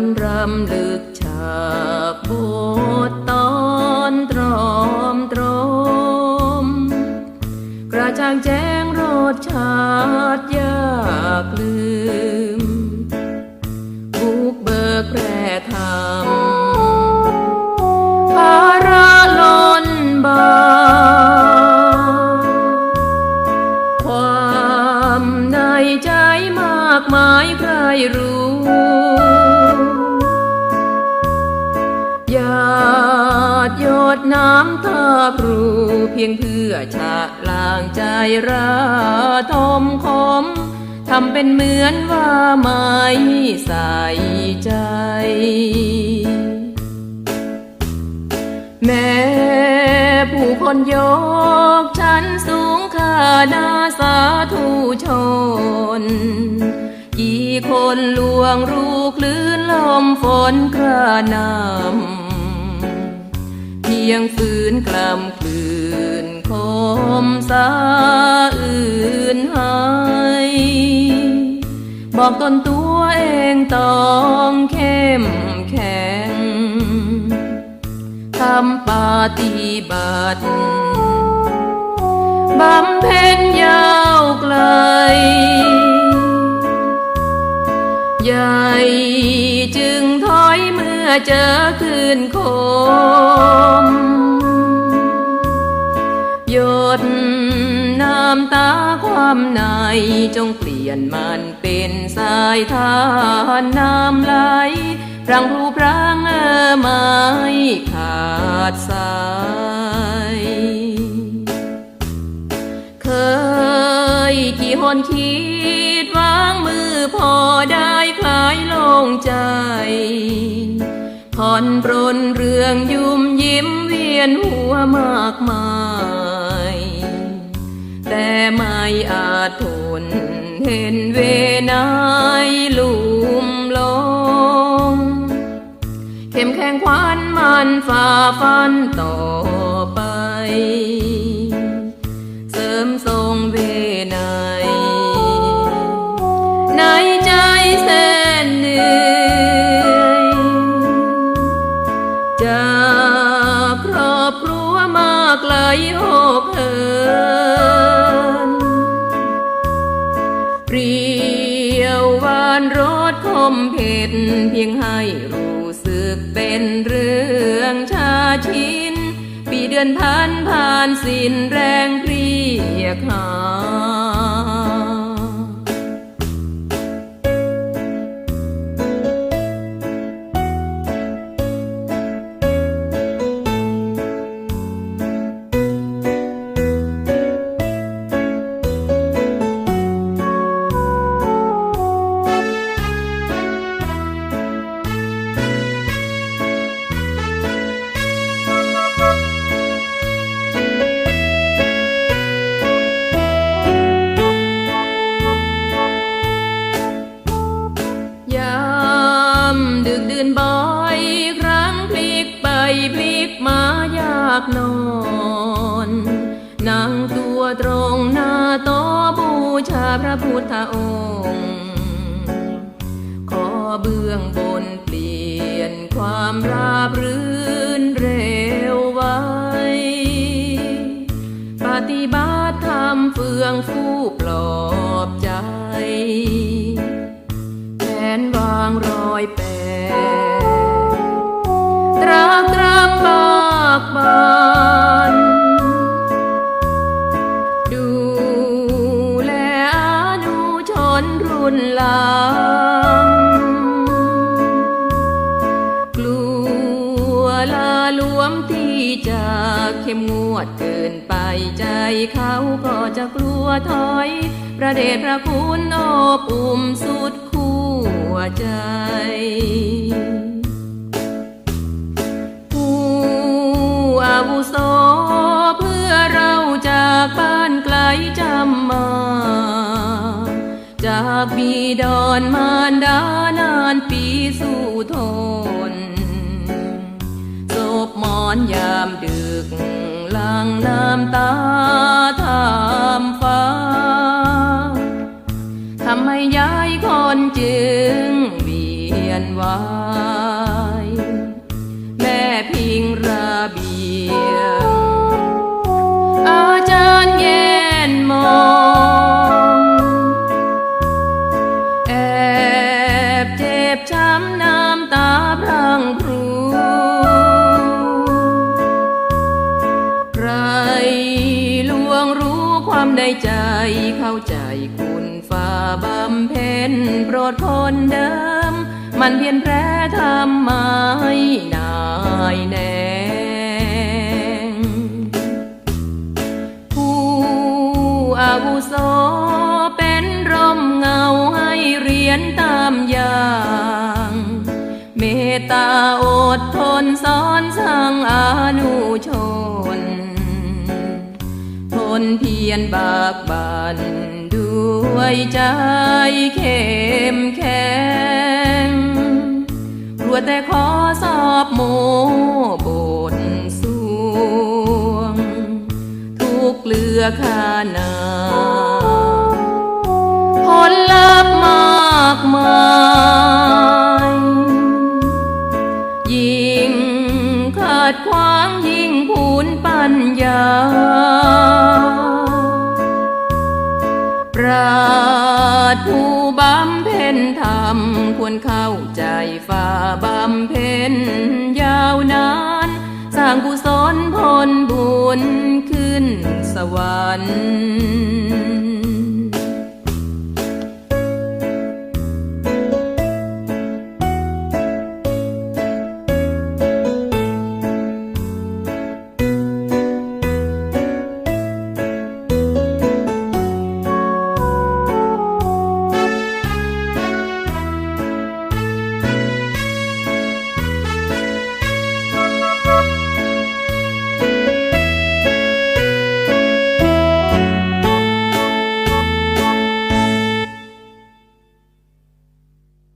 วนรำลึกฉากบทตอนตรอมตรม กระจ่างแจ้งรสชาติยากลืมบุกเบิกแพร่ธรรมภาระล้นบาความในใจมากมายใครรู้ พียงเพื่อชะล้างใจราทมคมทำเป็นเหมือนว่าไม่ใส่ใจ แม้ผู้คนยกฉันสูงค่านาสาธุชน กี่คนลวงรูคลื่นลมฝนกระนำเพียงฝืนกลำคลื่น มสาอื่นหายบอกตนตัวเองต้องเข้มแข็งทำปาฏิบัติบำเพ็ญยาวไกล ใหญ่จึงถอยเมื่อเจอคืนคม หยดน้ำตาความในจงเปลี่ยนมันเป็นสายทานน้ำไหลพรังพูพรังเออไม้ขาดสายเคยกี่หนคิดวางมือพอได้คลายโล่งใจผ่อนปรนเรื่องยุ่มยิ้มเวียนหัวมากมาย ไม่อาจทน เห็นเวนายลุ่มลง เข้มแข็งควันมันฝ่าฟันต่อ มเผ็ดเพียงให้รู้สึกเป็นเรื่องชาชิน ปีเดือนผ่านผ่านสิ้นแรงเพรียกหา นบ่อยครั้งพลิกไปพลิกมายากนอนนั่งตัวตรงหน้าโต๊ะบูชาพระพุทธองค์ ขอเบื้องบนเปลี่ยนความราบรื่นเร็วไวปฏิบัติธรรมเฟื่องฟูปลอบใจแขนวางรอยแป ตรากตรำบากบานดูแลอนุชนรุ่นหลังกลัวลาลวมที่จะเข้มงวดเกินไปใจเขาก็จะกลัวถอยประเดชพระคุณโอบอุ่มสุดคู่ใจากบีดอนมารดานานปีสู่ทนศพหมอนยามดึกลังน้ำตาทามฟ้าทำให้ย้ายคนจึงเวียนวา บช้ำน้ำตาพรางพรูใครลวงรู้ความในใจเข้าใจคุณฝ่าบำเพ็ญโปรดคนเดิม มันเพียนแพ้ทำไมนายแนงผู้อาวุโสเป็นร่มเงาให้เรียนตามยา ตาอดทนสอนสั่งอนุชน ทนเพียรบากบันด้วยใจเข้มแข็งกลัวแต่ขอสอบโมบทสวง ทุกเลือขานาผลลัพธ์มากมาย ควรเข้าใจฝ่าบำเพ็ญยาวนาน สร้างกุศลผลบุญขึ้นสวรรค์